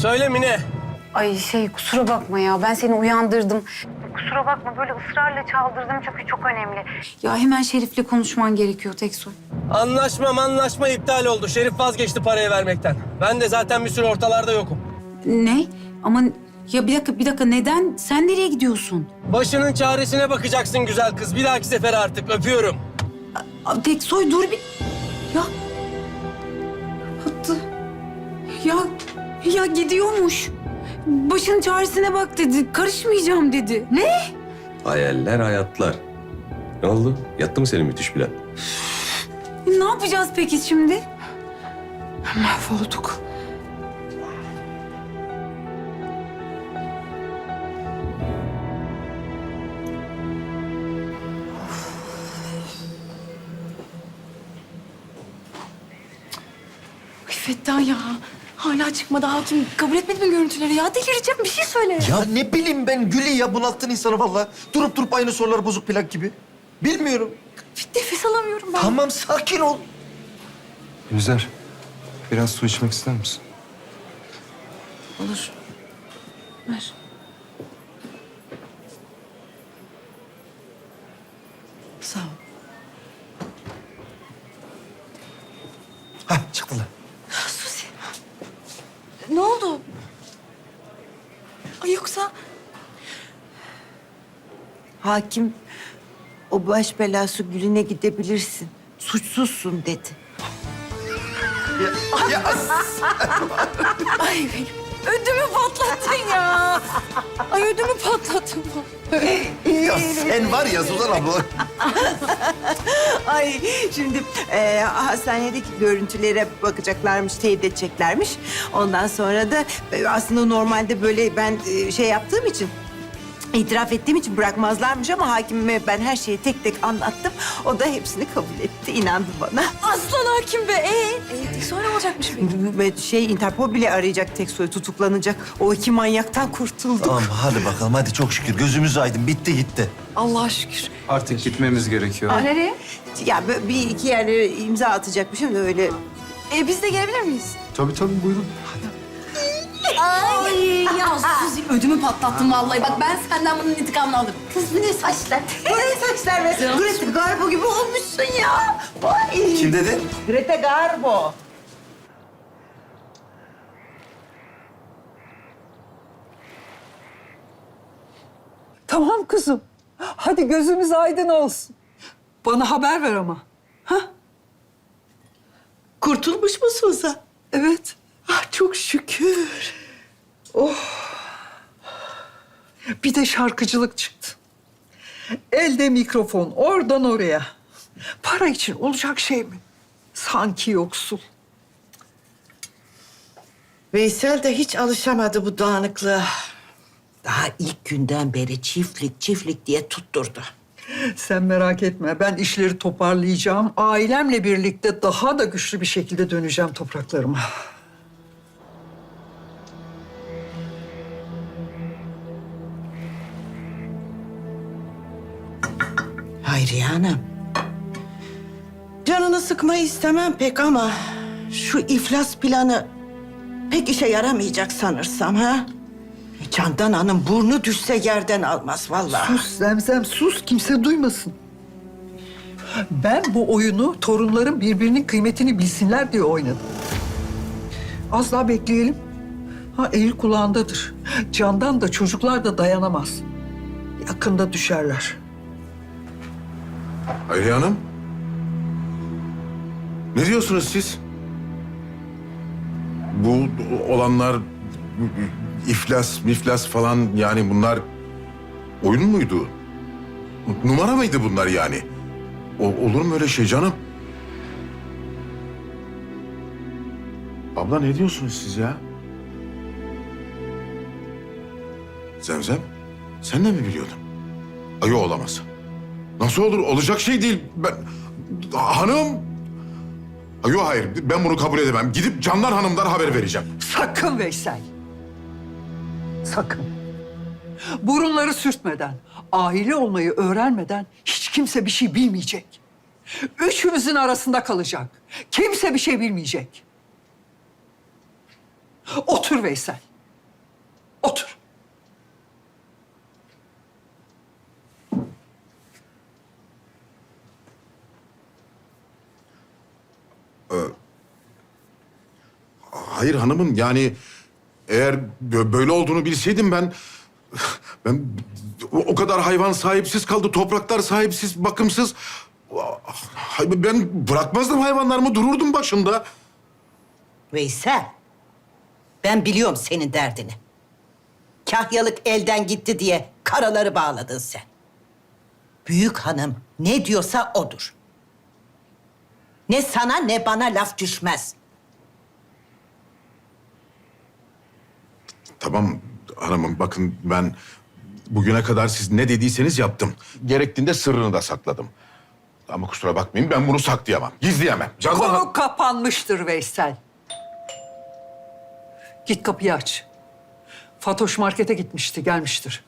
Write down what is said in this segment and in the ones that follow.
Söyle Mine. Ay şey kusura bakma ya ben seni uyandırdım. Kusura bakma böyle ısrarla çaldırdım çünkü çok önemli. Ya hemen Şerif'le konuşman gerekiyor Teksoy. Anlaşma anlaşma iptal oldu. Şerif vazgeçti parayı vermekten. Ben de zaten bir süre ortalarda yokum. Ne? Ama ya bir dakika bir dakika neden? Sen nereye gidiyorsun? Başının çaresine bakacaksın güzel kız. Bir dahaki sefer artık öpüyorum. Aa, Teksoy dur bir... Ya... Hattı... Ya... Ya gidiyormuş. Başın çaresine bak dedi. Karışmayacağım dedi. Ne? Hayaller hayatlar. Ne oldu? Yattı mı senin müthiş plan? Ne yapacağız peki şimdi? Mahvolduk. Ay Fettah ya. Hala çıkmadı hakim. Kabul etmedi mi görüntüleri ya? Delireceğim bir şey söyle. Ya ne bileyim ben Gül'ü ya bunalttın insanı vallahi. Durup durup aynı sorular bozuk plak gibi. Bilmiyorum. Nefes alamıyorum ben. Tamam sakin ol. Güzel. Biraz su içmek ister misin? Olur. Ver. Ne oldu? Ay yoksa... Hakim o baş belası Gül'üne gidebilirsin. Suçsuzsun dedi. Ay benim ödümü patlattın ya. Ay ödümü patlattın. Ya sen var ya Suzan abla. Ay şimdi e, hastanedeki görüntülere bakacaklarmış, teyit edeceklermiş. Ondan sonra da e, aslında normalde böyle ben e, şey yaptığım için itiraf ettiğim için bırakmazlarmış ama hakimime ben her şeyi tek tek anlattım. O da hepsini kabul etti, inandı bana. Aslan hakim be. Ee, e, sonra ne olacakmış peki? Ve şey Interpol bile arayacak tek soy tutuklanacak. O iki manyaktan kurtulduk. Tamam hadi bakalım hadi çok şükür gözümüz aydın bitti gitti. Allah'a şükür. Artık gitmemiz gerekiyor. Nereye? Ya bir iki yerlere imza atacakmışım da öyle. Ee, biz de gelebilir miyiz? Tabii tabii buyurun. Ay ya Suzi ödümü patlattın vallahi. Bak ben senden bunun intikamını alırım. Kız bu ne saçlar? Bu ne saçlar be? Greta Garbo gibi olmuşsun ya. Vay. Kim dedi? Greta Garbo. Tamam kızım. Hadi gözümüz aydın olsun. Bana haber ver ama. Kurtulmuş mu Suzan? Evet. Ah çok şükür. Bir de şarkıcılık çıktı. Elde mikrofon oradan oraya. Para için olacak şey mi? Sanki yoksul. Veysel de hiç alışamadı bu dağınıklığa. Daha ilk günden beri çiftlik çiftlik diye tutturdu. Sen merak etme. Ben işleri toparlayacağım. Ailemle birlikte daha da güçlü bir şekilde döneceğim topraklarıma. Hayriye Hanım. Canını sıkmayı istemem pek ama şu iflas planı pek işe yaramayacak sanırsam ha. Candan Hanım burnu düşse yerden almaz vallahi. Sus Zemzem sus kimse duymasın. Ben bu oyunu torunlarım birbirinin kıymetini bilsinler diye oynadım. Az daha bekleyelim. Ha el kulağındadır. Candan da çocuklar da dayanamaz. Yakında düşerler. Hayriye Hanım. Ne diyorsunuz siz? Bu olanlar iflas, miflas falan yani bunlar oyun muydu? Numara mıydı bunlar yani? O, olur mu öyle şey canım? Abla ne diyorsunuz siz ya? Zemzem, sen de mi biliyordun? Ay yok, olamaz. Nasıl olur? Olacak şey değil. Ben... Hanım... Ay, Yok hayır, ben bunu kabul edemem. Gidip Candan Hanım'dan haber vereceğim. Sakın Veysel. Sakın. Burunları sürtmeden, aile olmayı öğrenmeden hiç kimse bir şey bilmeyecek. Üçümüzün arasında kalacak. Kimse bir şey bilmeyecek. Otur Veysel. Otur. Hayır hanımım yani eğer bö- böyle olduğunu bilseydim ben... Ben o kadar hayvan sahipsiz kaldı, topraklar sahipsiz, bakımsız. Ben bırakmazdım hayvanlarımı, dururdum başında. Veysel, ben biliyorum senin derdini. Kahyalık elden gitti diye karaları bağladın sen. Büyük hanım ne diyorsa odur. Ne sana ne bana laf düşmez. Tamam hanımım bakın ben bugüne kadar siz ne dediyseniz yaptım. Gerektiğinde sırrını da sakladım. Ama kusura bakmayın ben bunu saklayamam, gizleyemem. Candan Konu kapanmıştır Veysel. Git kapıyı aç. Fatoş markete gitmişti, gelmiştir.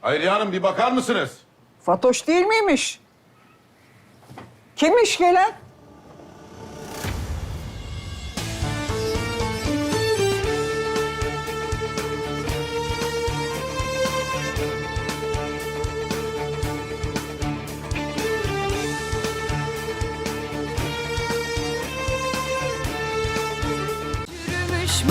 Hayriye Hanım bir bakar mısınız? Fatoş değil miymiş? Kimmiş gelen? Yürümüş